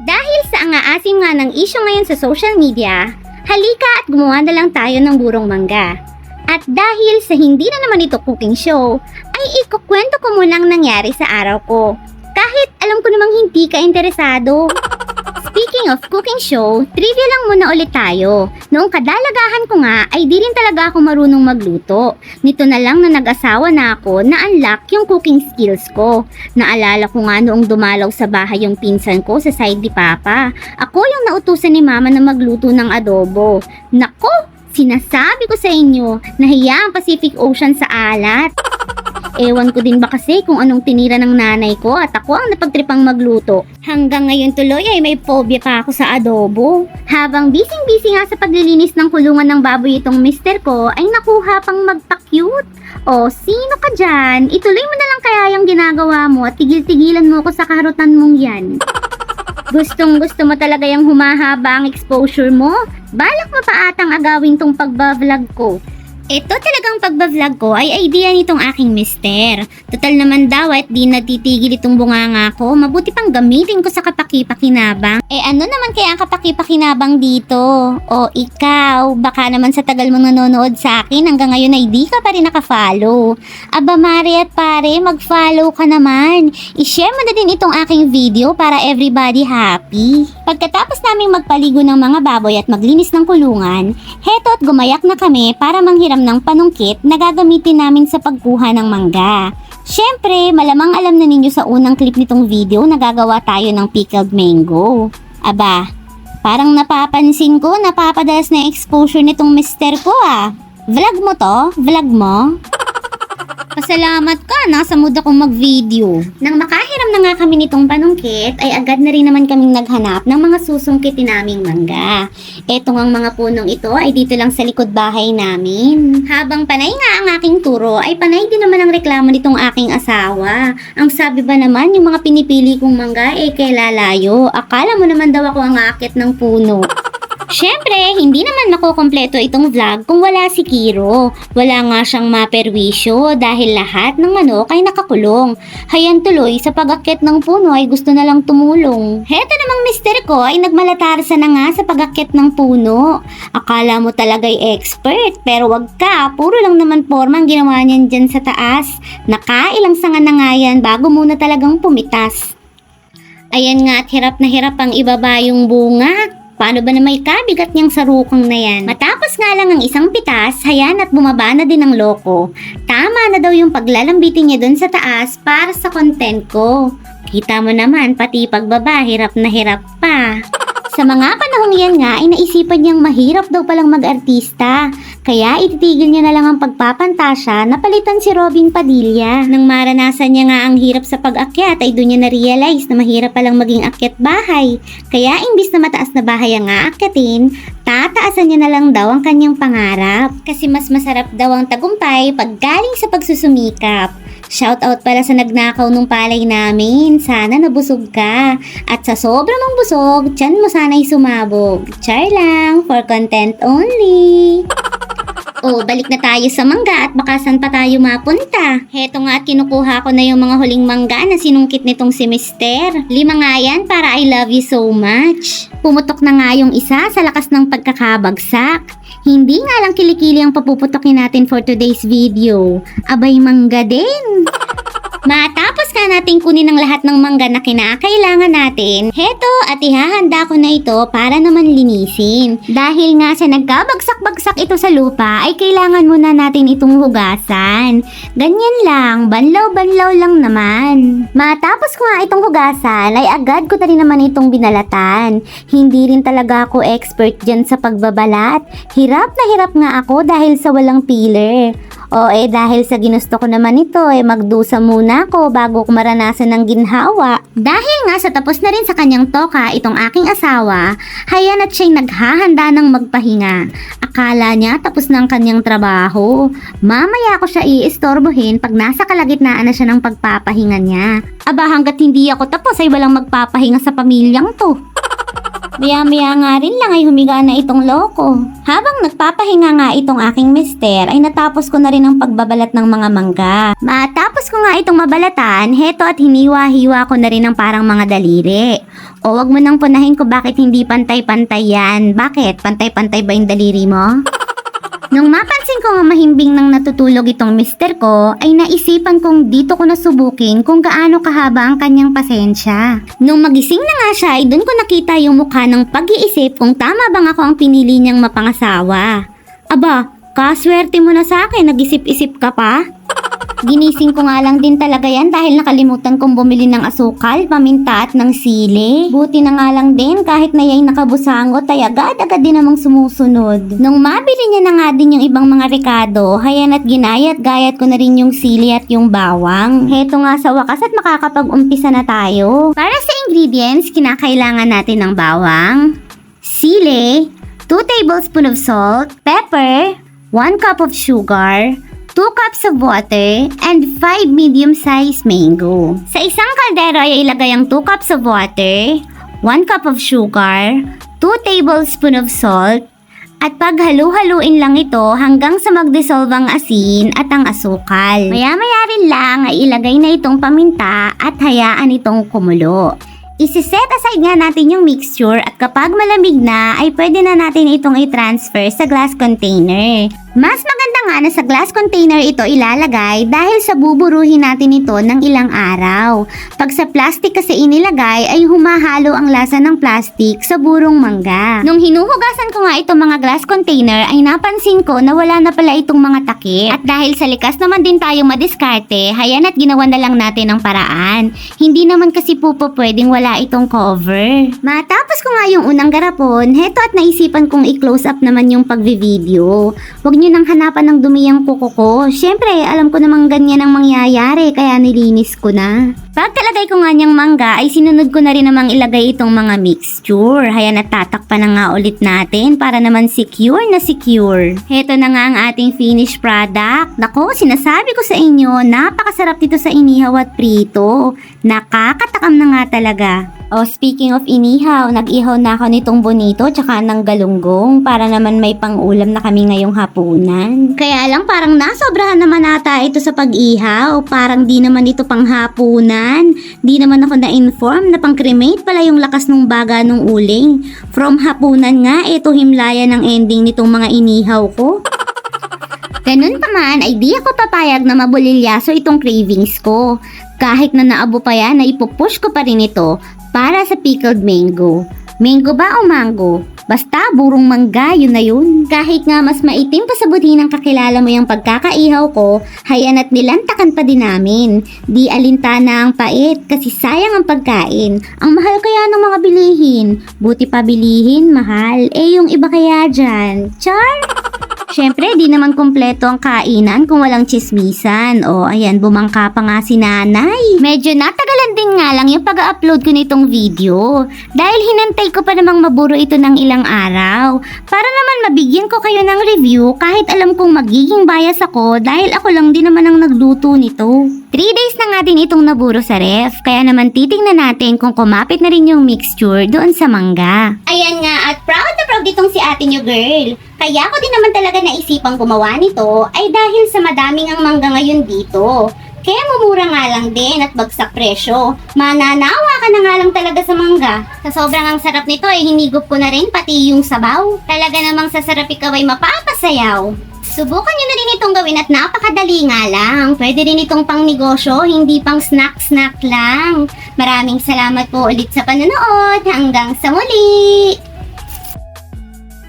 Dahil sa angaasim nga ng issue ngayon sa social media, halika at gumawa na lang tayo ng burong mangga. At dahil sa hindi na naman ito cooking show, ay ikukwento ko muna ang nangyari sa araw ko. Kahit alam ko namang hindi ka interesado. Speaking of cooking show, trivia lang muna ulit tayo. Noong kadalagahan ko nga ay di rin talaga ako marunong magluto. Nito na lang na nag-asawa na ako na unlock yung cooking skills ko. Naalala ko nga noong dumalaw sa bahay yung pinsan ko sa side ni Papa. Ako yung nautusan ni Mama na magluto ng adobo. Nako, sinasabi ko sa inyo, nahiya ang Pacific Ocean sa alat. Ewan ko din ba kasi kung anong tinira ng nanay ko at ako ang napagtripang magluto. Hanggang ngayon tuloy ay may phobia pa ako sa adobo. Habang bising-busy nga sa paglilinis ng kulungan ng baboy itong mister ko ay nakuha pang magpa-cute. O sino ka dyan? Ituloy mo na lang kaya yung ginagawa mo at tigil-tigilan mo ko sa kaharutan mong yan. Gustong gusto mo talaga yung humahaba ang exposure mo? Balak mo pa atang agawin tong pagbablog ko. Ito talagang pagbablog ko ay idea nitong aking mister. Total naman daw at di natitigil itong bunganga ko. Mabuti pang gamitin ko sa kapaki-pakinabang. Eh ano naman kaya ang kapaki-pakinabang dito? O ikaw, baka naman sa tagal mong nanonood sa akin hanggang ngayon ay di ka pa rin nakafollow. Aba Mari at pare, mag-follow ka naman. I-share mo na din itong aking video para everybody happy. Pagkatapos naming magpaligo ng mga baboy at maglinis ng kulungan, heto at gumayak na kami para manghiram ng panungkit na gagamitin namin sa pagkuha ng mangga. Siyempre, malamang alam na ninyo sa unang clip nitong video na gagawa tayo ng pickled mango. Aba, parang napapansin ko napapadalas na exposure nitong mister ko ah. Vlog mo to? Vlog mo? Pasalamat ka, nasa mood akong mag-video. Nang makahiram na nga kami nitong panungkit, ay agad na rin naman kaming naghanap ng mga susungkitin naming mangga. Etong ang mga punong ito ay dito lang sa likod bahay namin. Habang panay nga ang aking turo, ay panay din naman ang reklamo nitong aking asawa. Ang sabi ba naman, yung mga pinipili kong mangga ay kay lalayo. Akala mo naman daw ako ang aakit ng puno. Siyempre, hindi naman makukompleto itong vlog kung wala si Kiro. Wala nga siyang maperwisyo dahil lahat ng manok ay nakakulong. Hayan tuloy sa pag-akit ng puno ay gusto na lang tumulong. Heto namang mister ko ay nagmalatarsa na nga sa pag-akit ng puno. Akala mo talaga ay expert pero wag ka, puro lang naman forma ang ginawa niyan dyan sa taas. Nakailang sanga na nga yan bago muna talagang pumitas. Ayan nga at hirap na hirap ang ibaba yung bunga. Paano ba na may kabigat niyang sarukang na yan? Matapos nga lang ang isang pitas, hayan at bumaba na din ang loko. Tama na daw yung paglalambitin niya dun sa taas para sa content ko. Kita mo naman, pati pagbaba, hirap na hirap pa. Sa mga panahong yan nga, ay naisipan niyang mahirap daw palang mag-artista. Kaya ititigil niya na lang ang pagpapantasya na palitan si Robin Padilla. Nang maranasan niya nga ang hirap sa pag-akyat ay doon niya na-realize na mahirap palang maging akyat bahay. Kaya imbis na mataas na bahay ang aakyatin, tataasan niya na lang daw ang kanyang pangarap. Kasi mas masarap daw ang tagumpay pag galing sa pagsusumikap. Shoutout pala sa nagnakaw nung palay namin. Sana nabusog ka. At sa sobrang mong busog, tiyan mo sana'y sumabog. Char lang, for content only. Oh, balik na tayo sa mangga at baka saan pa tayo mapunta. Heto nga at kinukuha ko na yung mga huling mangga na sinungkit nitong si Mister. Lima nga yan para I love you so much. Pumutok na nga yung isa sa lakas ng pagkakabagsak. Hindi nga lang kilikili ang papuputokin natin for today's video. Abay mangga din. Matapos ka nating kunin ang lahat ng mangga na kinakailangan natin, heto at ihahanda ko na ito para naman linisin. Dahil nga sa nagkabagsak-bagsak ito sa lupa, ay kailangan muna natin itong hugasan. Ganyan lang, banlaw-banlaw lang naman. Matapos ko nga itong hugasan, ay agad ko na rin naman itong binalatan. Hindi rin talaga ako expert dyan sa pagbabalat. Hirap na hirap nga ako dahil sa walang peeler. O eh dahil sa ginusto ko naman ito eh magdusa muna ako bago ko maranasan ng ginhawa. Dahil nga sa tapos na rin sa kanyang toka itong aking asawa, hayan at siya'y naghahanda ng magpahinga. Akala niya tapos na ang kanyang trabaho. Mamaya ko siya iistorbohin pag nasa kalagitnaan na siya ng pagpapahinga niya. Aba hanggat hindi ako tapos ay walang magpapahinga sa pamilyang to. Maya-maya nga rin lang ay humiga na itong loko. Habang nagpapahinga nga itong aking mister ay natapos ko na rin ang pagbabalat ng mga mangga. Matapos ko nga itong mabalatan, heto at hiniwa-hiwa ko na rin ng parang mga daliri. O wag mo nang punahin ko bakit hindi pantay-pantay yan. Bakit? Pantay-pantay ba yung daliri mo? Mahimbing nang natutulog itong mister ko, ay naisipan kong dito ko nasubukin kung gaano kahaba ang kanyang pasensya. Nung magising na nga siya, ay doon ko nakita yung mukha ng pag-iisip kung tama bang ako ang pinili niyang mapangasawa. Aba, kaswerte mo na sa akin, nag-isip-isip ka pa? Ginising ko nga lang din talaga yan dahil nakalimutan kong bumili ng asukal, paminta at ng sili. Buti na nga lang din kahit na yay nakabusangot ay agad-agad din namang sumusunod. Nung mabili niya na nga din yung ibang mga rekado, hayan at ginayat gayat ko na rin yung sili at yung bawang. Heto nga sa wakas at makakapag-umpisa na tayo. Para sa ingredients, kinakailangan natin ng bawang, sili, 2 tablespoon of salt, pepper, 1 cup of sugar, 2 cups of water, and 5 medium-sized mango. Sa isang kaldero ay ilagay ang 2 cups of water, 1 cup of sugar, 2 tablespoon of salt, at paghalu-haluin lang ito hanggang sa mag-dissolve ang asin at ang asukal. Maya-maya rin lang ay ilagay na itong paminta at hayaan itong kumulo. Isiset aside nga natin yung mixture at kapag malamig na ay pwede na natin itong i-transfer sa glass container. Mas maganda nga na sa glass container ito ilalagay dahil sa buburuhin natin ito ng ilang araw. Pag sa plastic kasi inilagay ay humahalo ang lasa ng plastic sa burong mangga. Nung hinuhugasan ko nga itong mga glass container ay napansin ko na wala na pala itong mga takip. At dahil sa likas naman din tayong madiskarte, hayan at ginawa na lang natin ang paraan. Hindi naman kasi po po pwedeng wala itong cover. Matapos ko nga yung unang garapon, heto at naisipan kong i-close up naman yung pagvi-video. Huwag nyo nang hanapan ng dumi ang kuko ko. Siyempre, alam ko namang ganyan ang mangyayari kaya nilinis ko na. Pagkalagay ko nga niyang mangga ay sinunod ko na rin namang ilagay itong mga mixture. Haya natatakpan na nga ulit natin para naman secure na secure. Heto na nga ang ating finished product. Nako, sinasabi ko sa inyo, napakasarap dito sa inihaw at prito. Nakakatakam na nga talaga. Oh, speaking of inihaw, nag-ihaw na ako nitong bonito tsaka ng galunggong para naman may pang-ulam na kami ngayong hapunan. Kaya lang parang nasobrahan naman ata ito sa pag-ihaw. Parang di naman ito pang hapunan. Di naman ako na-inform na pang cremate pala yung lakas ng baga ng uling. From hapunan nga, ito himlaya ng ending nitong mga inihaw ko. Ganun pa man, ay di ako papayag na mabulilyaso itong cravings ko. Kahit na naabo pa yan, na ipupush ko pa rin ito para sa pickled mango. Mango ba o mango? Basta burong mangga, yun na yun. Kahit nga mas maitim pa sa buti ng kakilala mo yung pagkakaihaw ko, hayan at nilantakan pa din namin. Di alintana ang pait kasi sayang ang pagkain. Ang mahal kaya ng mga bilihin. Buti pa bilihin, mahal. Eh yung iba kaya dyan. Char? Siyempre, di naman kumpleto ang kainan kung walang chismisan. O, ayan, bumangka pa nga si nanay. Medyo natagalan din nga lang yung pag-upload ko nitong video. Dahil hinantay ko pa namang maburo ito ng ilang araw. Para naman mabigyan ko kayo ng review kahit alam kong magiging bias ako dahil ako lang din naman ang nagluto nito. 3 days na nga din itong naburo sa ref, kaya naman titingnan natin kung kumapit na rin yung mixture doon sa mangga. Ayan nga, at proud na proud itong si ate nyo girl. Kaya ko din naman talaga naisipang gumawa nito ay dahil sa madaming ang mangga ngayon dito. Kaya mumura nga lang din at bagsak presyo. Mananawa ka na nga lang talaga sa mangga. Sa sobrang ang sarap nito ay hinigop ko na rin pati yung sabaw. Talaga namang sa sarap ikaw ay mapapasayaw. Subukan nyo na rin itong gawin at napakadali nga lang. Pwede rin itong pang negosyo, hindi pang snack-snack lang. Maraming salamat po ulit sa panonood. Hanggang sa muli!